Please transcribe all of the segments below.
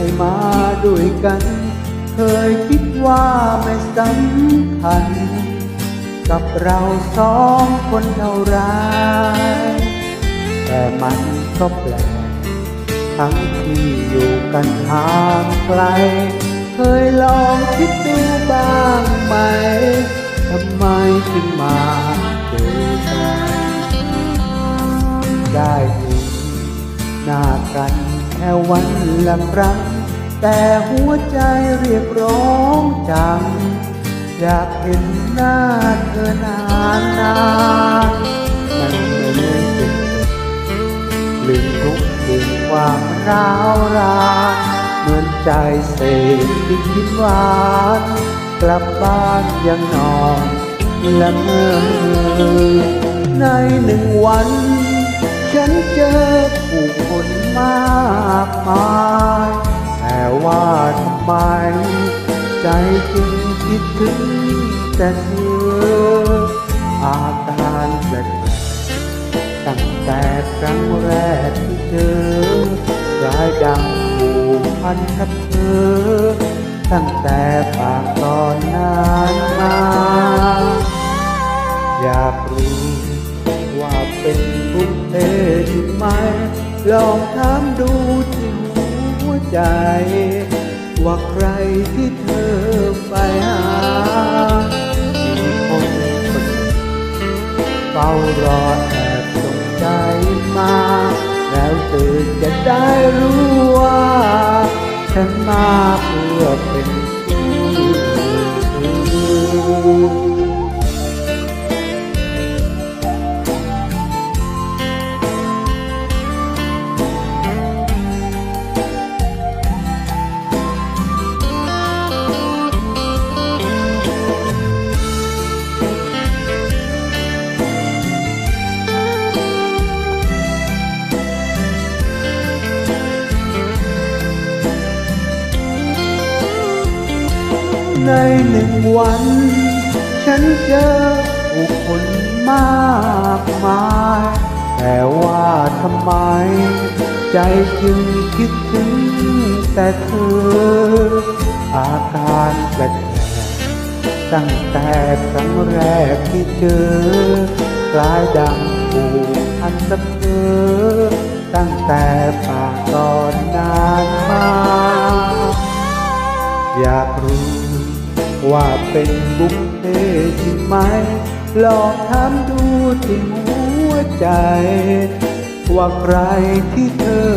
ให้มาด้วยกัน เคยคิดว่าไม่สำคัญ กับเราสองคนเท่าไรแต่มันก็แปลกทั้งที่อยู่กันห่างไกล เคยลองคิดดูบ้างไหมทำไมจึงมาเจอกันได้เห็นหน้ากัน ค่วันละครั้ง แต่หัวใจเรียกร้องจัง อยากเห็นหน้าเธอนานนานมันไม่เป็นลืมทุกลืมความร้าวรานเหมือนใจเศษที่คิดหวานกลับบ้านยังนอนละเมื่อในหนึ่งวัน ฉันเจอผู้คนมากมายแต่ว่าทำไม ใจจึงคิดถึงแต่เธอ อาการแปลกตั้งแต่ครั้งแรกที่เจอร้ายดังผูกพันกับเธอ ตั้งแต่ปากตอนนานมา อยากรู้ว่าเป็น เพจริงไหม ลองถามดูที่หัวใจ ว่าใครที่เธอไปหามีคนคนเฝ้ารอแอบส่งใจมา แล้วเธอจะได้รู้ว่า ฉันมา ในหนึ่งวัน ฉันเจอผู้คนมากมาย แต่ว่าทำไม ใจจึงคิดถึงแต่เธอ อาการแปลกตั้งแต่ครั้งแรกที่เจอกลายดังผูกพันกับเธอตั้งแต่ปากตอนนาน ว่าเป็นบุญเพจริงไหม ลองถามดูที่หัวใจ ว่าใครที่เธอ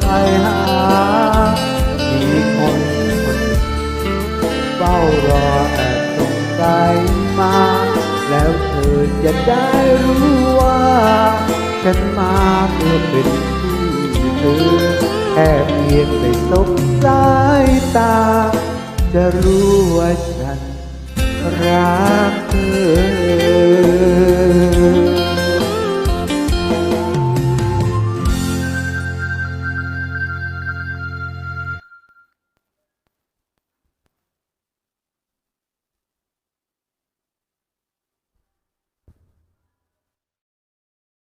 ไปหา มีคนคนเฝ้ารอแอบส่งใจมา แล้วเธอจะได้รู้ว่า ฉันมาเพื่อเป็นคู่เธอแค่เพียงได้สบสายตาจะรู้ว่าฉ รักเธอ